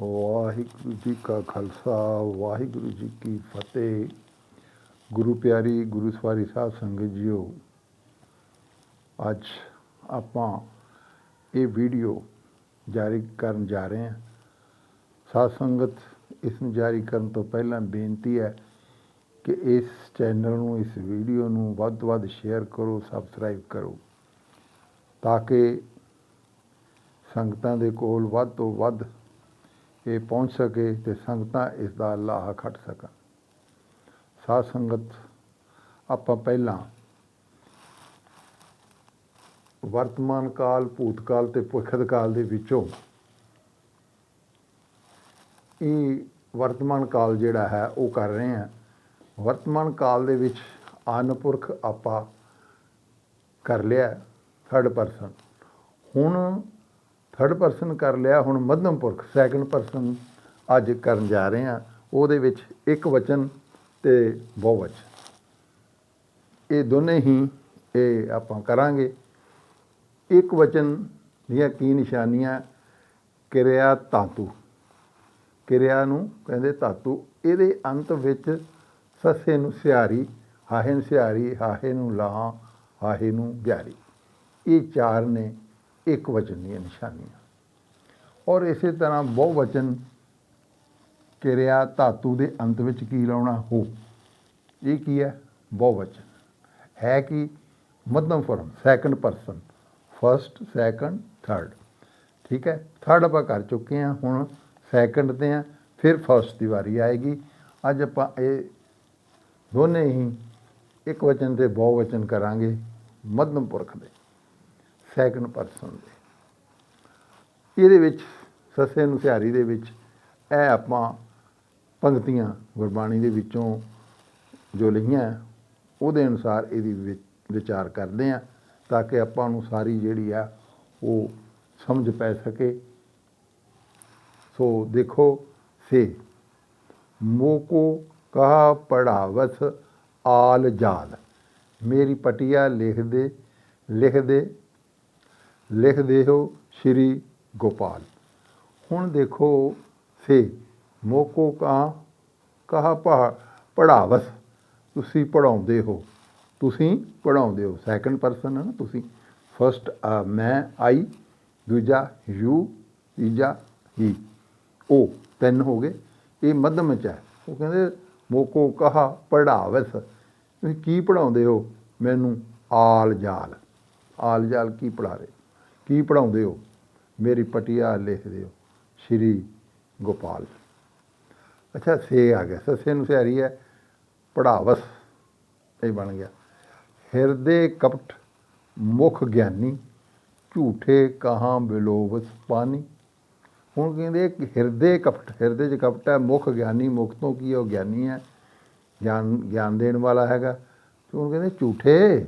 ਵਾਹਿਗੁਰੂ ਜੀ ਕਾ ਖਾਲਸਾ, ਵਾਹਿਗੁਰੂ ਜੀ ਕੀ ਫਤਿਹ। ਗੁਰੂ ਪਿਆਰੀ, ਗੁਰੂ ਸਵਾਰੀ ਸਾਧ ਸੰਗਤ ਜੀਓ, ਅੱਜ ਆਪਾਂ ਇਹ ਵੀਡੀਓ ਜਾਰੀ ਕਰਨ ਜਾ ਰਹੇ ਹਾਂ। ਸਾਧ ਸੰਗਤ ਇਸ ਨੂੰ ਜਾਰੀ ਕਰਨ ਤੋਂ ਪਹਿਲਾਂ ਬੇਨਤੀ ਹੈ ਕਿ ਇਸ ਚੈਨਲ ਨੂੰ, ਇਸ ਵੀਡੀਓ ਨੂੰ ਵੱਧ ਤੋਂ ਵੱਧ ਸ਼ੇਅਰ ਕਰੋ, ਸਬਸਕ੍ਰਾਈਬ ਕਰੋ, ਤਾਂ ਕਿ ਸੰਗਤਾਂ ਦੇ ਕੋਲ ਵੱਧ ਤੋਂ ਵੱਧ ਇਹ ਪਹੁੰਚ ਸਕੇ ਤੇ ਸੰਗਤਾਂ ਇਸ ਦਾ ਲਾਹਾ ਖੱਟ ਸਕਣ। ਸਾਧ ਸੰਗਤ, ਆਪਾਂ ਪਹਿਲਾਂ ਵਰਤਮਾਨ ਕਾਲ, ਭੂਤਕਾਲ ਤੇ ਭਵਿੱਖਤ ਕਾਲ ਦੇ ਵਿੱਚੋਂ ਇਹ ਵਰਤਮਾਨ ਕਾਲ ਜਿਹੜਾ ਹੈ ਉਹ ਕਰ ਰਹੇ ਹਾਂ। ਵਰਤਮਾਨ ਕਾਲ ਦੇ ਵਿੱਚ ਅਨਪੁਰਖ ਆਪਾਂ ਕਰ ਲਿਆ ਥਰਡ ਪਰਸਨ ਹੁਣ ਥਰਡ ਪਰਸਨ ਕਰ ਲਿਆ, ਹੁਣ ਮੱਧਮ ਪੁਰਖ ਸੈਕੰਡ ਪਰਸਨ ਅੱਜ ਕਰਨ ਜਾ ਰਹੇ ਹਾਂ। ਉਹਦੇ ਵਿੱਚ ਇੱਕ ਵਚਨ ਤੇ ਬਹੁਵਚਨ ਇਹ ਦੋਨੇ ਹੀ ਇਹ ਆਪਾਂ ਕਰਾਂਗੇ। ਇੱਕ ਵਚਨ ਦੀਆਂ ਕੀ ਨਿਸ਼ਾਨੀਆਂ? ਕਿਰਿਆ ਤਾਤੂ ਕਿਰਿਆ ਨੂੰ ਕਹਿੰਦੇ ਧਾਤੂ। ਇਹਦੇ ਅੰਤ ਵਿੱਚ ਸੱਸੇ ਨੂੰ ਸਿਆਰੀ ਹਾਹੇ ਨੂੰ ਸਿਆਰੀ ਹਾਹੇ ਨੂੰ ਲਾਹਾਂ, ਹਾਹੇ ਨੂੰ ਬਿਆਰੀ ਇਹ ਚਾਰ ਨੇ ਇੱਕ ਵਚਨ ਦੀਆਂ ਨਿਸ਼ਾਨੀਆਂ। ਔਰ ਇਸੇ ਤਰ੍ਹਾਂ ਬਹੁ ਵਚਨ ਕਿਰਿਆ ਧਾਤੂ ਦੇ ਅੰਤ ਵਿੱਚ ਕੀ ਲਾਉਣਾ ਹੋ? ਇਹ ਕੀ ਹੈ? ਬਹੁ ਵਚਨ। ਹੈ ਕਿ? ਮੱਧਮ firm second person first second third ਠੀਕ ਹੈ? ਥਰਡ ਆਪਾਂ ਕਰ ਚੁੱਕੇ ਹਾਂ, ਹੁਣ ਸੈਕੰਡ ਤੇ ਆ ਫਿਰ ਫਰਸਟ ਦੀ ਵਾਰੀ ਆਏਗੀ। ਅੱਜ ਆਪਾਂ ਇਹ ਦੋਨੇ ਹੀ ਇੱਕ ਵਚਨ ਤੇ ਬਹੁ ਵਚਨ ਕਰਾਂਗੇ ਮੱਧਮ ਪੁਰਖ ਦੇ। ਸੈਕੰਡ ਪਰਸਨ ਦੇ। ਇਹਦੇ ਵਿੱਚ, ਸੱਸੇ ਨੂੰ ਦੇ ਵਿੱਚ, ਇਹ ਆਪਾਂ ਪੰਕਤੀਆਂ ਗੁਰਬਾਣੀ ਦੇ ਵਿੱਚੋਂ ਜੋ ਲਿਖੀਆਂ ਉਹਦੇ ਅਨੁਸਾਰ ਇਹਦੀ ਵਿ- ਵਿਚਾਰ ਕਰਦੇ ਆ ਤਾਂ ਕਿ ਆਪਾਂ ਨੂੰ ਸਾਰੀ ਜਿਹੜੀ ਆ, ਉਹ ਸਮਝ ਪੈ ਸਕੇ। ਸੋ ਦੇਖੋ, ਸੇ, ਮੋਕੋ ਕਹਾ ਪੜਾਵਸ ਆਲ ਜਾਲ। ਮੇਰੀ ਪਟਿਆ ਲਿਖ ਦੇ ਲਿਖ ਦੇ ਲਿਖਦੇ ਹੋ ਸ਼੍ਰੀ ਗੋਪਾਲ। ਹੁਣ ਦੇਖੋ ਸੇ ਮੋਕੋ ਕਾ ਕਹਾ ਪਾ ਪੜਾਵਸ। ਤੁਸੀਂ ਪੜਾਉਂਦੇ ਹੋ। ਤੁਸੀਂ ਪੜਾਉਂਦੇ ਹੋ। ਸੈਕੰਡ ਪਰਸਨ ਹੈ ਨਾ ਤੁਸੀਂ। ਫਰਸਟ ਮੈਂ, ਆਈ, ਦੂਜਾ, ਯੂ, ਤੀਜਾ, ਹੀ। ਉਹ ਤਿੰਨ ਹੋ ਗਏ। ਇਹ ਮੱਧਮ ਚ ਹੈ। ਉਹ ਕਹਿੰਦੇ, ਮੋਕੋ ਕਹਾ ਪੜਾਵਸ। ਤੁਸੀਂ ਕੀ ਪੜਾਉਂਦੇ ਹੋ? ਮੈਨੂੰ ਆਲ ਜਾਲ ਆਲ ਜਾਲ ਕੀ ਪੜਾ ਰਹੇ? ਕੀ ਪੜਾਉਂਦੇ ਹੋ? ਮੇਰੀ ਪਟਿਆ ਲਿਖਦੇ ਹੋ। ਸ਼੍ਰੀ ਗੋਪਾਲ। ਅੱਛਾ ਸੇ ਆ ਗਿਆ ਸੱਸੇ ਨੂੰ ਸਿਆਰੀ ਹੈ। ਪੜਾਵਸ, ਇਹ ਬਣ ਗਿਆ। ਹਿਰਦੇ ਕਪਟ, ਮੁਖ ਗਿਆਨੀ, ਝੂਠੇ ਕਹਾਂ ਬਿਲੋਵਸ ਪਾਨੀ। ਹੁਣ ਕਹਿੰਦੇ ਹਿਰਦੇ ਕਪਟ, ਹਿਰਦੇ 'ਚ ਕਪਟ ਹੈ, ਮੁਖ ਗਿਆਨੀ, ਮੁਖ ਤੋਂ ਕੀ ਉਹ ਗਿਆਨੀ ਹੈ? ਗਿਆਨ ਗਿਆਨ ਦੇਣ ਵਾਲਾ ਹੈਗਾ। ਤੇ ਹੁਣ ਕਹਿੰਦੇ ਝੂਠੇ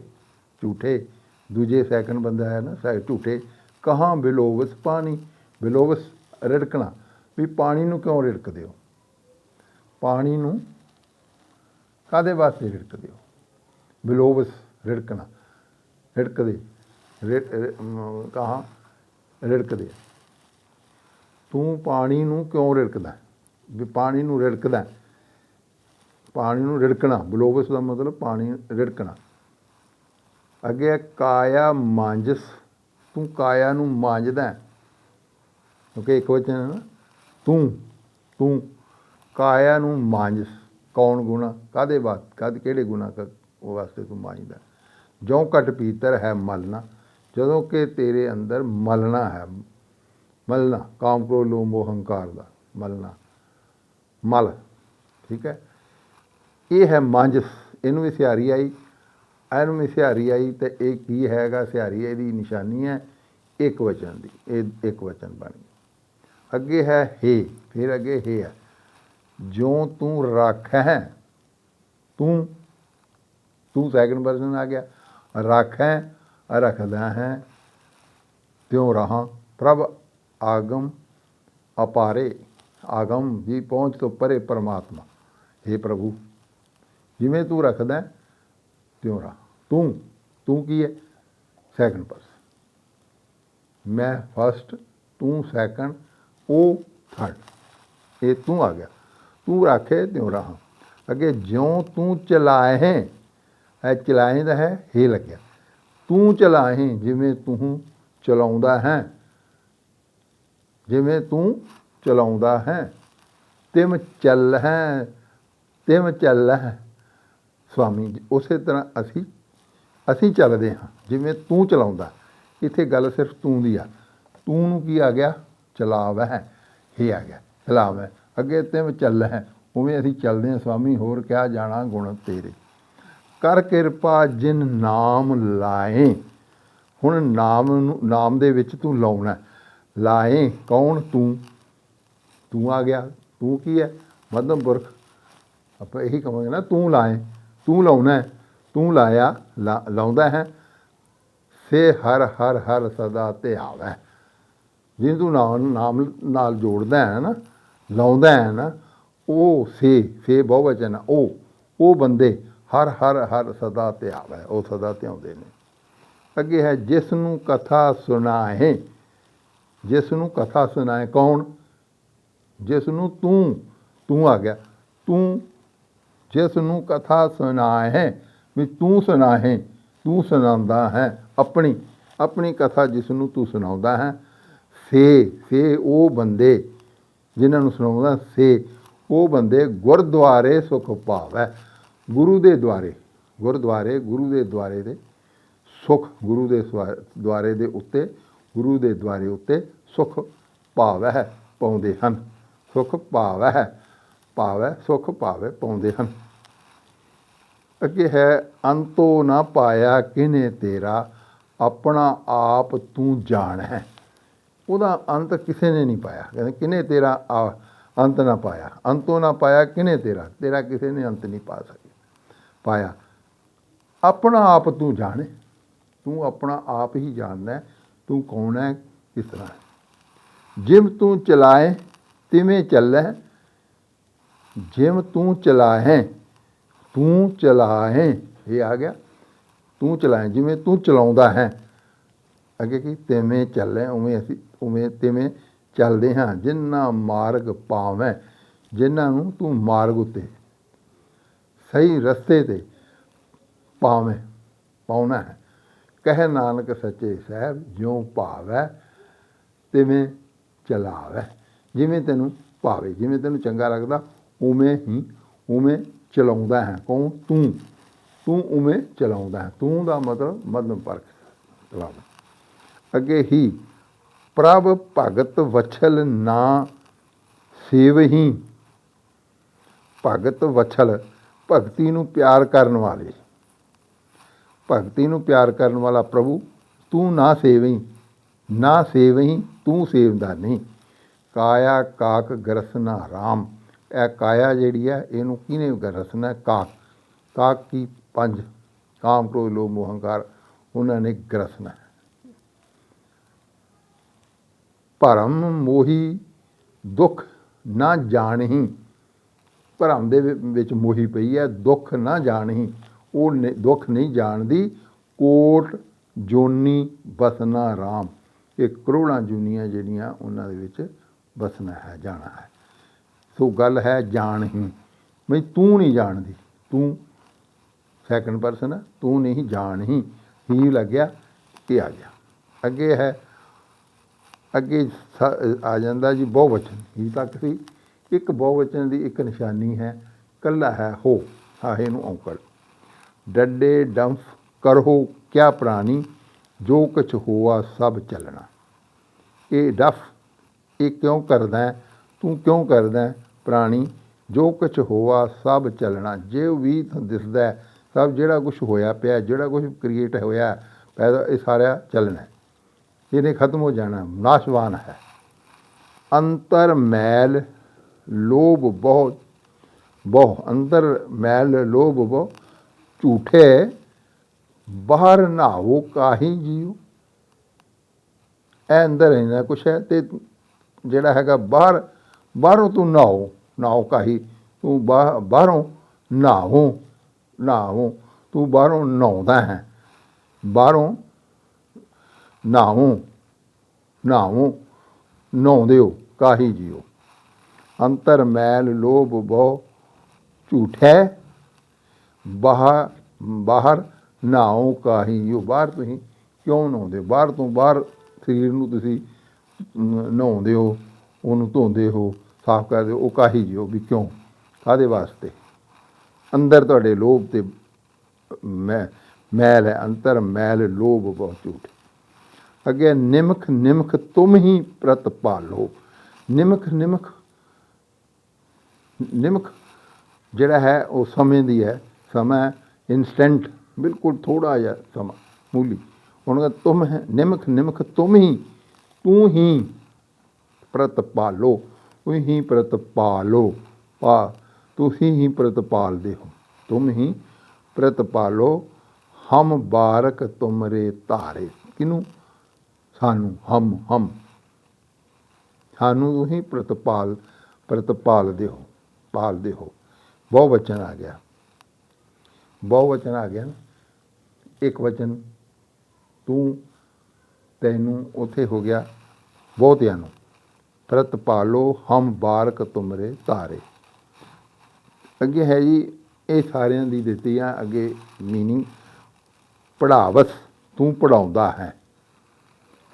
ਝੂਠੇ। ਦੂਜੇ ਸੈਕੰਡ ਬੰਦਾ ਹੈ ਨਾ ਸੈ ਝੂਠੇ, ਕਹਾਂ ਬਿਲੋਵਸ ਪਾਣੀ ਬਿਲੋਵਸ ਰਿੜਕਣਾ, ਵੀ ਪਾਣੀ ਨੂੰ ਕਿਉਂ ਰਿੜਕਦੇ ਹੋ? ਪਾਣੀ ਨੂੰ ਕਾਦੇ ਵਾਸਤੇ ਰਿੜਕਦੇ ਹੋ? ਬਿਲੋਵਸ ਰਿੜਕਣਾ, ਰਿੜਕਦੇ ਕਹਾਂ, ਰਿੜਕਦੇ ਤੂੰ ਪਾਣੀ ਨੂੰ ਕਿਉਂ ਰਿੜਕਦਾ ਵੀ ਪਾਣੀ ਨੂੰ ਰਿੜਕਦਾ ਪਾਣੀ ਨੂੰ ਰਿੜਕਣਾ ਬਲੋਵਸ ਦਾ ਮਤਲਬ ਪਾਣੀ ਰਿੜਕਣਾ। ਅੱਗੇ ਹੈ ਕਾਇਆ ਮਾਂਜਸ, ਤੂੰ ਕਾਇਆ ਨੂੰ ਮਾਂਜਦਾ ਹੈ। ਕਿਉਂਕਿ ਇੱਕ ਵਚਨ ਤੂੰ ਤੂੰ ਕਾਇਆ ਨੂੰ ਮਾਂਜਸ, ਕੌਣ ਗੁਣਾ ਕਾਦੇ ਬਾਤ ਕਦ ਕਿਹੜੇ ਗੁਣਾ ਕਰ ਉਹ ਵਾਸਤੇ ਤੂੰ ਮਾਂਜਦਾ ਜੋ ਘਟ ਪੀਤਰ ਹੈ ਮਲਣਾ, ਜਦੋਂ ਕਿ ਤੇਰੇ ਅੰਦਰ ਮਲਣਾ ਹੈ, ਮਲਣਾ, ਕਾਮ ਕ੍ਰੋਧ, ਲੋਭ, ਮੋਹ, ਹੰਕਾਰ ਦਾ, ਮਲਣਾ, ਮਲ, ਠੀਕ ਹੈ। ਇਹ ਹੈ ਮਾਂਜਸ, ਇਹਨੂੰ ਵੀ ਸਿਆਰੀ ਆਈ। ਇਹਨੂੰ ਵੀ ਸਿਹਾਰੀ ਆਈ ਤੇ ਇਹ ਕੀ ਹੈਗਾ? ਸਿਹਾਰੀ ਇਹਦੀ ਨਿਸ਼ਾਨੀ ਹੈ ਇੱਕ ਵਚਨ ਦੀ ਇਹ ਇੱਕ ਵਚਨ ਬਣ ਗਿਆ। ਅੱਗੇ ਹੈ ਹੇ ਫਿਰ ਅੱਗੇ ਹੇ ਹੈ। ਜੋ ਤੂੰ ਰੱਖ ਹੈ ਤੂੰ ਤੂੰ ਸੈਕੰਡ ਪਰਸਨ ਆ ਗਿਆ। ਰੱਖ ਹੈ ਰੱਖਦਾ ਹੈ ਤਿਉ ਰਹਾ। ਪ੍ਰਭ ਆਗਮ ਅਪਾਰੇ ਆਗਮ ਦੀ ਪਹੁੰਚ ਤੋਂ ਪਰੇ ਪਰਮਾਤਮਾ। हे ਪ੍ਰਭੂ ਜਿਵੇਂ ਤੂੰ ਰੱਖਦਾ ਹੈ, ਤਿਉਂ ਰਹਾ। ਤੂੰ ਤੂੰ ਕੀ ਹੈ? ਸੈਕੰਡ ਪਰਸਨ ਮੈਂ ਫਸਟ ਤੂੰ ਸੈਕੰਡ ਉਹ ਥਰਡ ਇਹ ਤੂੰ ਆ ਗਿਆ। ਤੂੰ ਰੱਖੇ ਤਿਉ ਰਹਾ। ਅੱਗੇ ਜਿਉ ਤੂੰ ਚਲਾਏ ਹੈ ਚਲਾਏ ਦਾ ਹੈ ਹੀ ਲੱਗਿਆ। ਤੂੰ ਚਲਾਏ ਜਿਵੇਂ ਤੂੰ ਚਲਾਉਂਦਾ ਹੈ। ਜਿਵੇਂ ਤੂੰ ਚਲਾਉਂਦਾ ਹੈ। ਤਿਮ ਚੱਲ ਹੈ ਤਿਮ ਚੱਲ ਹੈ। ਸਵਾਮੀ ਜੀ, ਉਸੇ ਤਰ੍ਹਾਂ ਅਸੀਂ ਅਸੀਂ ਚੱਲਦੇ ਹਾਂ ਜਿਵੇਂ ਤੂੰ ਚਲਾਉਂਦਾ। ਇੱਥੇ ਗੱਲ ਸਿਰਫ ਤੂੰ ਦੀ ਆ। ਤੂੰ ਨੂੰ ਕੀ ਆ ਗਿਆ? ਚਲਾਵ ਹੈ। ਇਹ ਆ ਗਿਆ। ਚਲਾਵ ਹੈ। ਅੱਗੇ ਤਿਮ ਚੱਲ ਹੈ। ਉਵੇਂ ਅਸੀਂ ਚੱਲਦੇ ਹਾਂ ਸਵਾਮੀ ਹੋਰ ਕਿਆ ਜਾਣਾ ਗੁਣ ਤੇਰੇ। ਕਰ ਕਿਰਪਾ ਜਿਨ ਨਾਮ ਲਾਏ। ਹੁਣ ਨਾਮ ਨੂੰ ਨਾਮ ਦੇ ਵਿੱਚ ਤੂੰ ਲਾਉਣਾ ਲਾਏ ਕੌਣ? ਤੂੰ। ਤੂੰ ਆ ਗਿਆ। ਤੂੰ ਕੀ ਹੈ? ਮੱਧਮ ਪੁਰਖ। ਆਪਾਂ ਇਹੀ ਕਹਾਂਗੇ ਨਾ ਤੂੰ ਲਾਏ। ਤੂੰ ਲਾਉਣਾ ਹੈ, ਤੂੰ ਲਾਇਆ, ਲਾ- ਲਾਉਂਦਾ ਹੈ। ਸੇ ਹਰ ਹਰ ਹਰ ਸਦਾ ਤੇ ਆਵੈ। ਜਿਹਨੂੰ ਤੂੰ ਨਾਮ ਨਾਮ, ਨਾਲ ਜੋੜਦਾ ਹੈ ਨਾ, ਲਾਉਂਦਾ ਹੈ ਨਾ, ਉਹ ਸੇ ਸੇ ਬਹੁਵਚਨ ਉਹ ਉਹ ਬੰਦੇ ਹਰ ਹਰ ਹਰ ਸਦਾ ਤੇ ਆਵੈ, ਉਹ ਸਦਾ ਤੇ ਆਉਂਦੇ ਨੇ। ਅੱਗੇ ਹੈ, ਜਿਸ ਨੂੰ ਕਥਾ ਸੁਣਾਏ ਜਿਸ ਨੂੰ ਕਥਾ ਸੁਣਾਏ ਕੌਣ? ਜਿਸ ਨੂੰ ਤੂੰ ਤੂੰ ਆ ਗਿਆ, ਤੂੰ ਜਿਸ ਨੂੰ ਕਥਾ ਸੁਣਾਏ ਵੀ ਤੂੰ ਸੁਣਾਏ ਤੂੰ ਸੁਣਾਉਂਦਾ ਹੈ। ਆਪਣੀ ਆਪਣੀ ਕਥਾ ਜਿਸ ਨੂੰ ਤੂੰ ਸੁਣਾਉਂਦਾ ਹੈ। ਸੇ ਸੇ ਉਹ ਬੰਦੇ ਜਿਨ੍ਹਾਂ ਨੂੰ ਸੁਣਾਉਂਦਾ ਸੇ, ਉਹ ਬੰਦੇ ਗੁਰਦੁਆਰੇ ਸੁਖ ਪਾਵੈ ਗੁਰੂ ਦੇ ਦੁਆਰੇ, ਗੁਰਦੁਆਰੇ, ਗੁਰੂ ਦੇ ਦੁਆਰੇ ਦੇ ਸੁਖ, ਗੁਰੂ ਦੇ ਸਵਾ- ਦੁਆਰੇ ਦੇ ਉੱਤੇ, ਗੁਰੂ ਦੇ ਦੁਆਰੇ ਉੱਤੇ ਸੁਖ ਪਾਵੈ ਪਾਉਂਦੇ ਹਨ। ਸੁਖ ਪਾਵੈ ਪਾਵੈ ਸੁਖ ਪਾਵੈ ਪਾਉਂਦੇ ਹਨ। ਅੱਗੇ ਹੈ, ਅੰਤੋ ਨਾ ਪਾਇਆ ਕਿਨੇ ਤੇਰਾ? ਆਪਣਾ ਆਪ ਤੂੰ ਜਾਣ। ਹੈ ਉਹਦਾ ਅੰਤ ਕਿਸੇ ਨੇ ਨਹੀਂ ਪਾਇਆ। ਕਹਿੰਦੇ ਕਿਨੇ ਤੇਰਾ ਆ- ਅੰਤ ਨਾ ਪਾਇਆ? ਅੰਤੋ ਨਾ ਪਾਇਆ ਕਿਨੇ ਤੇਰਾ? ਤੇਰਾ ਕਿਸੇ ਨੇ ਅੰਤ ਨਹੀਂ ਪਾ ਸਕਿਆ। ਪਾਇਆ। ਆਪਣਾ ਆਪ ਤੂੰ ਜਾਣੇ। ਤੂੰ ਆਪਣਾ ਆਪ ਹੀ ਜਾਣਦਾ ਤੂੰ ਕੌਣ? ਹੈ ਕਿਸ ਤਰ੍ਹਾਂ? ਹੈ ਜਿਮ ਤੂੰ ਚਲਾਏ, ਤਿਵੇਂ ਚੱਲੈ। ਜਿਮ ਤੂੰ ਚਲਾਏ ਤੂੰ ਚਲਾਏ ਇਹ ਆ ਗਿਆ। ਤੂੰ ਚਲਾਏ, ਜਿਵੇਂ ਤੂੰ ਚਲਾਉਂਦਾ ਹੈ। ਅੱਗੇ ਕੀ ਤਿਵੇਂ ਚੱਲੇ, ਉਵੇਂ ਅਸੀਂ, ਉਵੇਂ ਤਿਵੇਂ ਚੱਲਦੇ ਹਾਂ। ਜਿੰਨਾ ਮਾਰਗ ਪਾਵੇਂ ਜਿਨ੍ਹਾਂ ਨੂੰ ਤੂੰ ਮਾਰਗ ਉਤੇ ਸਹੀ ਰਸਤੇ ਤੇ ਪਾਵੇਂ, ਪਾਉਣਾ ਹੈ। ਕਹਿ ਨਾਨਕ ਸੱਚੇ ਸਾਹਿਬ, ਜਿਉ ਭਾਵੈ, ਤਿਵੇਂ ਚਲਾਵੈ। ਜਿਵੇਂ ਤੈਨੂੰ ਭਾਵੇ, ਜਿਵੇਂ ਤੈਨੂੰ ਚੰਗਾ ਲੱਗਦਾ, ਉਵੇਂ ਹੀ, ਉਵੇਂ ਚਲਾਉਂਦਾ ਹੈ, ਕੌਣ? ਤੂੰ। ਤੂੰ ਉਵੇਂ ਚਲਾਉਂਦਾ ਹੈ। ਤੂੰ ਦਾ ਮਤਲਬ ਮਧਮ ਪਰਖ ਚਲਾਉਂਦਾ ਅੱਗੇ ਹੀ, ਪ੍ਰਭ ਭਗਤ ਵਛਲ ਨਾ ਸੇਵਹੀ। ਭਗਤ ਵਛਲ ਭਗਤੀ ਨੂੰ ਪਿਆਰ ਕਰਨ ਵਾਲੇ। ਭਗਤੀ ਨੂੰ ਪਿਆਰ ਕਰਨ ਵਾਲਾ ਪ੍ਰਭੂ ਤੂੰ ਨਾ ਸੇਵਈ ਨਾ ਸੇਵਈ ਤੂੰ ਸੇਵਦਾ ਨਹੀਂ। ਕਾਇਆ ਕਾਕ ਗਰਸਨਾ ਰਾਮ। ਇਹ ਕਾਇਆ ਜਿਹੜੀ ਹੈ, ਇਹਨੂੰ ਕਿਹਨੇ ਗਰਸਨਾ ਕਾ ਕਾਕ। ਕੀ? ਪੰਜ। ਕਾਮ ਕ੍ਰੋਧ, ਲੋਭ, ਮੋਹ, ਹੰਕਾਰ, ਉਹਨਾਂ ਨੇ ਗਰਸਨਾ ਹੈ। ਭਰਮ, ਮੋਹੀ, ਦੁੱਖ ਨਾ ਜਾਣਹੀ। ਭਰਮ ਦੇ ਵਿੱਚ ਮੋਹੀ ਪਈ ਹੈ, ਦੁੱਖ ਨਾ ਜਾਣਹੀ। ਉਹ ਦੁੱਖ ਨਹੀਂ ਜਾਣਦੀ। ਕੋਟ, ਜੋਨੀ, ਬਸਨਾ, ਰਾਮ। ਇਹ ਕਰੋੜਾਂ ਜੁਨੀਆਂ ਜਿਹੜੀਆਂ ਉਹਨਾਂ ਦੇ ਵਿੱਚ ਬਸਣਾ ਹੈ, ਜਾਣਾ ਹੈ। ਸੋ ਗੱਲ ਹੈ ਜਾਣ ਹੀ। ਮੈਂ ਤੂੰ ਨਹੀਂ ਜਾਣਦੀ। ਤੂੰ ਸੈਕੰਡ ਪਰਸਨ ਤੂੰ ਨਹੀਂ ਜਾਣ ਹੀ। ਲੱਗਿਆ ਇਹ ਆ ਗਿਆ। ਅੱਗੇ ਹੈ, ਅੱਗੇ ਸ- ਆ ਜਾਂਦਾ ਜੀ ਬਹੁਵਚਨ। ਹੀ ਤੱਕ ਸੀ। ਇੱਕ ਬਹੁਵਚਨ ਦੀ ਇੱਕ ਨਿਸ਼ਾਨੀ ਹੈ, ਕੱਲਾ ਹੈ, ਹੋ, ਹਾਹੇ ਨੂੰ ਔਂਕੜ। ਡੱਡੇ ਡੰਫ ਕਰੋ, ਕਿਆ ਪ੍ਰਾਣੀ, ਜੋ ਕੁਛ ਹੋਆ ਸਭ ਚੱਲਣਾ। ਇਹ ਡਫ, ਇਹ ਕਿਉਂ ਕਰਦਾ ਹੈ? ਤੂੰ ਕਿਉਂ ਕਰਦਾ ਹੈ? ਪ੍ਰਾਣੀ? ਜੋ ਕੁਛ ਹੋਆ ਸਭ ਚੱਲਣਾ। ਜੇ ਵੀ ਦਿਸਦਾ ਸਭ ਜਿਹੜਾ ਕੁਝ ਹੋਇਆ ਪਿਆ, ਜਿਹੜਾ ਕੁਝ ਕ੍ਰੀਏਟ ਹੋਇਆ, ਪੈਦਾ ਇਹ ਸਾਰਾ ਚੱਲਣਾ ਇਹਨੇ ਖਤਮ ਹੋ ਜਾਣਾ, ਨਾਸ਼ਵਾਨ ਹੈ। ਅੰਤਰ ਮੈਲ ਲੋਭ ਬਹੁਤ ਬਹੁ ਅੰਦਰ ਮੈਲ ਲੋਭ ਬਹੁ, ਝੂਠੇ ਬਾਹਰ ਨਾਵੋ ਕਾਹੀ ਜੀਉ। ਇਹ ਅੰਦਰ ਇਹਨਾਂ ਕੁਛ ਹੈ ਤੇ ਜਿਹੜਾ ਹੈਗਾ ਬਾਹਰ ਬਾਹਰੋਂ ਤੂੰ ਨਾਓ ਨਾਓ ਕਾਹੀ, ਤੂੰ ਬਾਹ- ਬਾਹਰੋਂ ਨਾਵੋ ਨਾਵੋ ਤੂੰ ਬਾਹਰੋਂ ਨਹਾਉਂਦਾ ਹੈ। ਬਾਹਰੋਂ ਨਾਵੋ ਨਾਵੋ ਨਹਾਉਂਦੇ ਹੋ ਕਾਹੀ ਜੀਓ। ਅੰਤਰ ਮੈਲ ਲੋਭ ਬਹੁ ਝੂਠੈ ਬਾਹਰ ਬਾਹਰ ਨਾਉ ਕਾਹੀ ਉਹ ਬਾਹਰ ਤੁਸੀਂ ਕਿਉਂ ਨਹਾਉਂਦੇ ਹੋ? ਬਾਹਰ ਤੋਂ ਬਾਹਰ ਸਰੀਰ ਨੂੰ ਤੁਸੀਂ ਨਹਾਉਂਦੇ ਹੋ, ਉਹਨੂੰ ਧੋਂਦੇ ਹੋ ਸਾਫ਼ ਕਰ ਦਿਓ, ਉਹ ਕਾਹੀ ਜਿਓ ਵੀ ਕਿਉਂ? ਕਾਹਦੇ ਵਾਸਤੇ? ਅੰਦਰ ਤੁਹਾਡੇ ਲੋਭ ਤੇ ਮੈਂ, ਮੈਲ ਹੈ, ਅੰਤਰ ਮੈਲ ਲੋਭ ਬਹੁਤ ਝੂਠ ਅੱਗੇ ਨਿਮਖ ਨਿਮਖ ਤੁਮ ਹੀ ਪ੍ਰਤ ਪਾਲੋ ਨਿਮਖ ਨਿਮਖ ਨਿਮਖ ਜਿਹੜਾ ਹੈ, ਉਹ ਸਮੇਂ ਦੀ ਹੈ, ਸਮਾਂ ਇਨਸਟੈਂਟ ਬਿਲਕੁਲ ਥੋੜਾ ਜਿਹਾ ਸਮਾਂ, ਮੂਲੀ। ਉਹਨਾਂ ਦਾ ਤੁਮ ਹੈ, ਨਿਮਖ ਨਿਮਖ ਤੁਮ ਹੀ, ਤੂੰ ਹੀ ਪ੍ਰਤ ਪਾਲੋ ਤੂੰ ਹੀ ਪ੍ਰਤ ਪਾਲੋ। ਪਾ, ਤੁਸੀਂ ਹੀ ਪ੍ਰਤ ਪਾਲਦੇ ਹੋ। ਤੁਮ ਹੀ ਪ੍ਰਤ ਪਾਲੋ। ਹਮ ਬਾਰਕ ਤੁਮਰੇ ਧਾਰੇ। ਕਿਨੂੰ ਸਾਨੂੰ। ਹਮ ਹਮ। ਸਾਨੂੰ ਤੁਸੀਂ ਪ੍ਰਤਪਾਲ ਪ੍ਰਤਪਾਲਦੇ ਹੋ। ਪਾਲਦੇ ਹੋ। ਬਹੁ ਵਚਨ ਆ ਗਿਆ। ਬਹੁ ਵਚਨ ਆ ਗਿਆ ਇੱਕ ਵਚਨ, ਤੂੰ ਤੈਨੂੰ ਉਥੇ ਹੋ ਗਿਆ ਬਹੁਤਿਆਂ ਨੂੰ। ਪ੍ਰਤਪਾਲੋ ਹਮ ਬਾਰਕ ਤੁਮਰੇ ਤਾਰੇ ਅੱਗੇ ਹੈ ਜੀ, ਇਹ ਸਾਰਿਆਂ ਦੀ ਦਿੱਤੀ ਆ, ਅੱਗੇ ਮੀਨਿੰਗ ਪੜਾਵਸ ਤੂੰ ਪੜਾਉਂਦਾ ਹੈ,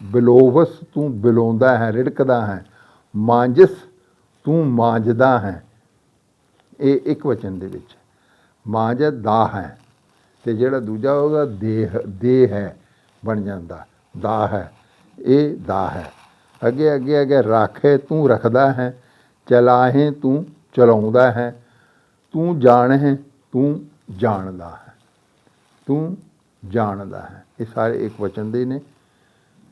ਬਿਲੋਵਸ ਤੂੰ ਬਿਲੋਂਦਾ ਹੈ, ਰਿੜਕਦਾ ਹੈ, ਮਾਂਜਸ ਤੂੰ ਮਾਂਜਦਾ ਹੈ। ਇਹ ਇੱਕ ਵਚਨ ਦੇ ਵਿੱਚ ਮਾਂਜ ਦਾ ਹੈ, ਤੇ ਜਿਹੜਾ ਦੂਜਾ ਹੋਗਾ ਦੇਹ ਦੇਹ ਹੈ, ਬਣ ਜਾਂਦਾ। ਦਾ ਹੈ, ਇਹ ਦਾ ਹੈ। ਅੱਗੇ ਅੱਗੇ ਅੱਗੇ ਰਾਖੇ ਤੂੰ ਰੱਖਦਾ ਹੈ, ਚਲਾਹੇ ਤੂੰ ਚਲਾਉਂਦਾ ਹੈ, ਤੂੰ ਜਾਣ ਹੈ ਤੂੰ ਜਾਣਦਾ ਹੈ, ਤੂੰ ਜਾਣਦਾ ਹੈ। ਇਹ ਸਾਰੇ ਇੱਕ ਵਚਨ ਦੇ ਨੇ,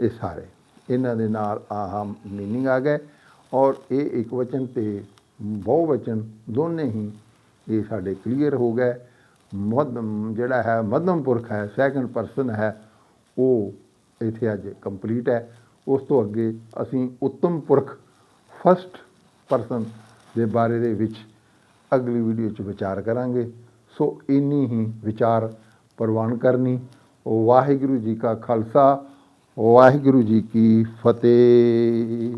ਇਹ ਸਾਰੇ। ਇਹਨਾਂ ਦੇ ਨਾਲ ਆਹ ਮੀਨਿੰਗ ਆ ਗਏ ਔਰ ਇਹ ਇੱਕ ਵਚਨ ਤੇ ਬਹੁ ਵਚਨ ਦੋਨੇ ਹੀ ਇਹ ਸਾਡੇ ਕਲੀਅਰ ਹੋ ਗਏ। ਮਧਮ ਜਿਹੜਾ ਹੈ, ਮਧਮ ਪੁਰਖ ਹੈ ਸੈਕੰਡ ਪਰਸਨ ਹੈ, ਉਹ ਇੱਥੇ ਅੱਜ ਕੰਪਲੀਟ ਹੈ। ਉਸ ਤੋਂ ਅੱਗੇ ਅਸੀਂ ਉੱਤਮ ਪੁਰਖ ਫਸਟ ਪਰਸਨ ਦੇ ਬਾਰੇ ਦੇ ਵਿੱਚ ਅਗਲੀ ਵੀਡੀਓ 'ਚ ਵਿਚਾਰ ਕਰਾਂਗੇ। ਸੋ ਇੰਨੀ ਹੀ ਵਿਚਾਰ ਪ੍ਰਵਾਨ ਕਰਨੀ। ਵਾਹਿਗੁਰੂ ਜੀ ਕਾ ਖਾਲਸਾ, ਵਾਹਿਗੁਰੂ ਜੀ ਕੀ ਫਤਿਹ।